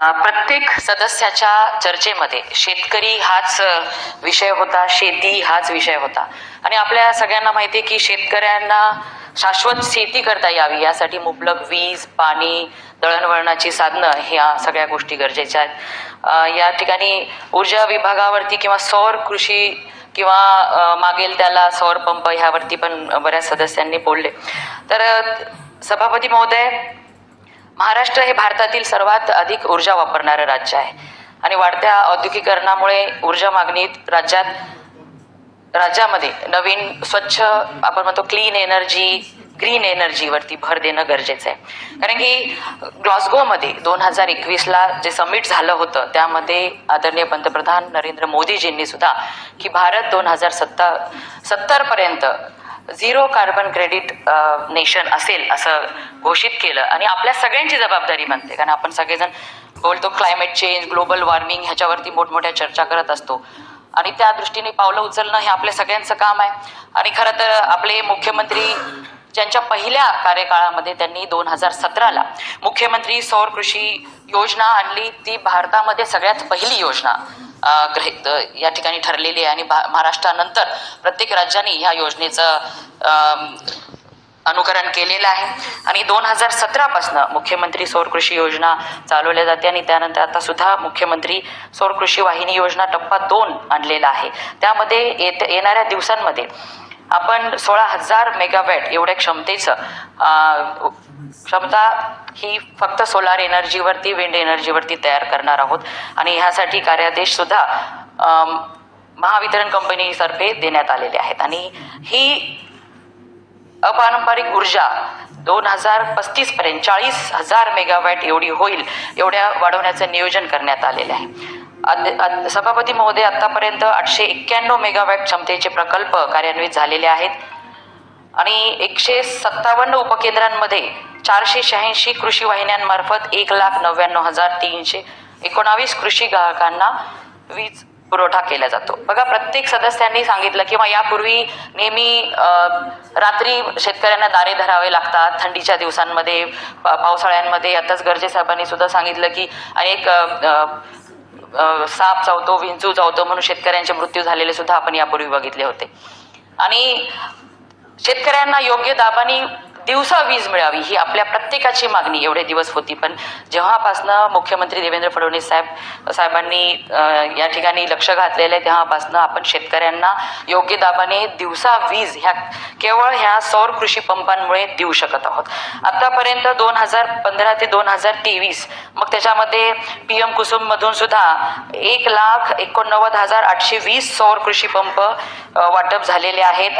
प्रत्येक सदस्याच्या चर्चेमध्ये शेतकरी हाच विषय होता शेती हाच विषय होता. आणि आपल्या सगळ्यांना माहिती आहे की शेतकऱ्यांना शाश्वत शेती करता यावी यासाठी मुबलक वीज पाणी दळणवळणाची साधनं ह्या सगळ्या गोष्टी गरजेच्या आहेत. या ठिकाणी ऊर्जा विभागावरती किंवा सौर कृषी किंवा मागेल त्याला सौर पंप ह्यावरती पण बऱ्याच सदस्यांनी बोलले. तर सभापती महोदय महाराष्ट्र हे भारतातील सर्वात अधिक ऊर्जा वापरणारं राज्य आहे. आणि वाढत्या औद्योगिकरणामुळे ऊर्जा मागणीत राज्यात राज्यामध्ये नवीन स्वच्छ आपण म्हणतो क्लीन एनर्जी ग्रीन एनर्जीवरती भर देणं गरजेचं आहे. कारण की ग्लॉस्गोमध्ये दोन हजार एकवीसला जे समिट झालं होतं त्यामध्ये आदरणीय पंतप्रधान नरेंद्र मोदीजींनी सुद्धा की भारत दोन हजार सत्ता सत्तरपर्यंत झिरो कार्बन क्रेडिट नेशन असेल असं घोषित केलं. आणि आपल्या सगळ्यांची जबाबदारी बनते. कारण आपण सगळेजण बोलतो क्लायमेट चेंज ग्लोबल वॉर्मिंग ह्याच्यावरती मोठमोठ्या चर्चा करत असतो. आणि त्या दृष्टीने पावलं उचलणं हे आपल्या सगळ्यांचं काम आहे. आणि खरं तर आपले मुख्यमंत्री ज्यांच्या पहिल्या कार्यकाळामध्ये त्यांनी दोन हजार सतराला मुख्यमंत्री सौर कृषी योजना आणली ती भारतामध्ये सगळ्यात पहिली योजना. ग्रहित या ठिकाणी ठरलेली आहे. आणि भा- महाराष्ट्रानंतर प्रत्येक राज्याने ह्या योजनेचं अनुकरण केलेलं आहे. आणि दोन हजार सतरापासनं मुख्यमंत्री सौर कृषी योजना चालवल्या जाते. आणि त्यानंतर आता सुद्धा मुख्यमंत्री सौर कृषी वाहिनी योजना टप्पा दोन आणलेला आहे. त्यामध्ये येत येणाऱ्या दिवसांमध्ये आपण सोळा हजार मेगावॅट एवढ्या क्षमतेचं क्षमता ही फक्त सोलार एनर्जीवरती विंड एनर्जीवरती तयार करणार आहोत. आणि ह्यासाठी कार्यादेश सुद्धा महावितरण कंपनीतर्फे देण्यात आलेले आहेत. आणि ही अपारंपरिक ऊर्जा दोन हजार पस्तीस पर्यंत चाळीस हजार मेगावॅट एवढी होईल एवढ्या वाढवण्याचं नियोजन करण्यात आलेलं आहे. सभापती महोदय आतापर्यंत आठशे एक्क्याण्णव मेगावॅट क्षमतेचे प्रकल्प कार्यान्वित झालेले आहेत. आणि एकशे सत्तावन्न उपकेंद्रांमध्ये चारशे शहाऐंशी कृषी वाहिन्यांमार्फत एक लाख नव्याण्णव हजार तीनशे एकोणावीस कृषी ग्राहकांना वीज पुरवठा केला जातो. बघा प्रत्येक सदस्यांनी सांगितलं किंवा यापूर्वी नेहमी रात्री शेतकऱ्यांना दारे धरावे लागतात थंडीच्या दिवसांमध्ये पावसाळ्यांमध्ये. आताच गरजे साहेबांनी सुद्धा सांगितलं की अनेक साप चावतो विंचू चावतो म्हणून शेतकऱ्यांचे मृत्यू झालेले सुद्धा आपण यापूर्वी बघितले होते. आणि शेतकऱ्यांना योग्य दाबाने दिवसा वीज मिळावी ही आपल्या प्रत्येकाची मागणी. एवढे दिवस होती पण जेव्हापासनं मुख्यमंत्री देवेंद्र फडणवीस साहेब साहेबांनी या ठिकाणी लक्ष घातलेलं आहे तेव्हापासनं आपण शेतकऱ्यांना योग्य दाबाने दिवसा वीज ह्या केवळ ह्या सौर कृषी पंपांमुळे देऊ शकत आहोत. आतापर्यंत दोन हजार पंधरा ते दोन हजार तेवीस मग त्याच्यामध्ये पी एम कुसुम मधून सुद्धा एक लाख एकोणनव्वद हजार आठशे वीस सौर कृषी पंप वाटप झालेले आहेत.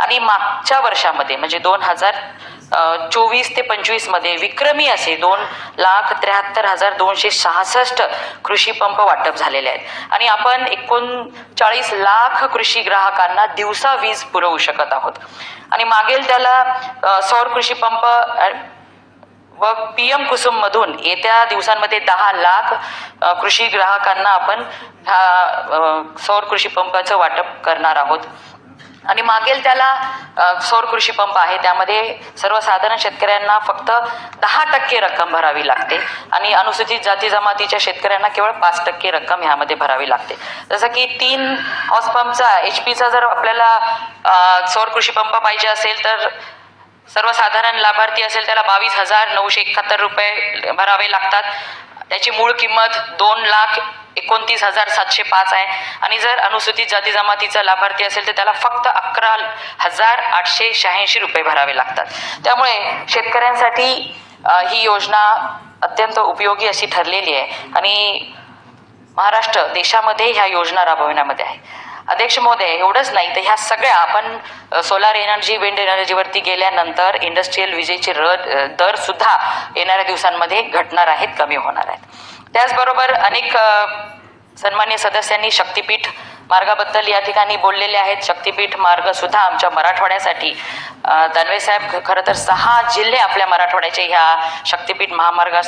आणि मागच्या वर्षामध्ये म्हणजे दोन हजार चोवीस ते पंचवीसमध्ये विक्रमी असे दोन लाख त्र्याहत्तर हजार दोनशे सहासष्ट कृषी पंप वाटप झालेले आहेत. आणि आपण एकोणचाळीस लाख कृषी ग्राहकांना दिवसा वीज पुरवू शकत आहोत. आणि मागेल त्याला सौर कृषी पंप व पी एम कुसुम मधून येत्या दिवसांमध्ये दहा लाख कृषी ग्राहकांना आपण ह्या सौर कृषी पंपाचं वाटप करणार आहोत. आणि मागेल त्याला सौर कृषी पंप आहे. त्यामध्ये सर्वसाधारण शेतकऱ्यांना फक्त दहा टक्के रक्कम भरावी लागते. आणि अनुसूचित जाती जमातीच्या शेतकऱ्यांना केवळ पाच टक्के रक्कम ह्यामध्ये भरावी लागते. जसं की तीन हॉस पंपचा एच पीचा जर आपल्याला सौर कृषी पंप पाहिजे असेल तर सर्वसाधारण लाभार्थी असेल त्याला बावीस हजार नऊशे एकाहत्तर रुपये भरावे लागतात. त्याची मूळ किंमत दोन लाख एकोणतीस हजार सातशे पाच आहे. आणि जर अनुसूचित जाती जमातीचा लाभार्थी असेल तर त्याला फक्त अकरा हजार आठशे शहाऐंशी रुपये भरावे लागतात. त्यामुळे शेतकऱ्यांसाठी ही योजना अत्यंत उपयोगी अशी ठरलेली आहे. आणि महाराष्ट्र देशामध्ये ह्या योजना राबविण्यामध्ये आहे. अध्यक्ष महोदय एवढंच नाही तर ह्या सगळ्या आपण सोलार एनर्जी विंड एनर्जीवरती गेल्यानंतर इंडस्ट्रीयल विजेचे र दर सुद्धा येणाऱ्या दिवसांमध्ये घटणार आहेत कमी होणार आहेत. त्याचबरोबर अनेक सन्मान्य सदस्यांनी शक्तीपीठ मार्गाबद्दल या ठिकाणी बोललेले आहेत. शक्तीपीठ मार्ग सुद्धा आमच्या मराठवाड्यासाठी दानवे साहेब खरं तर सहा जिल्हे आपल्या मराठवाड्याचे ह्या शक्तीपीठ महामार्गा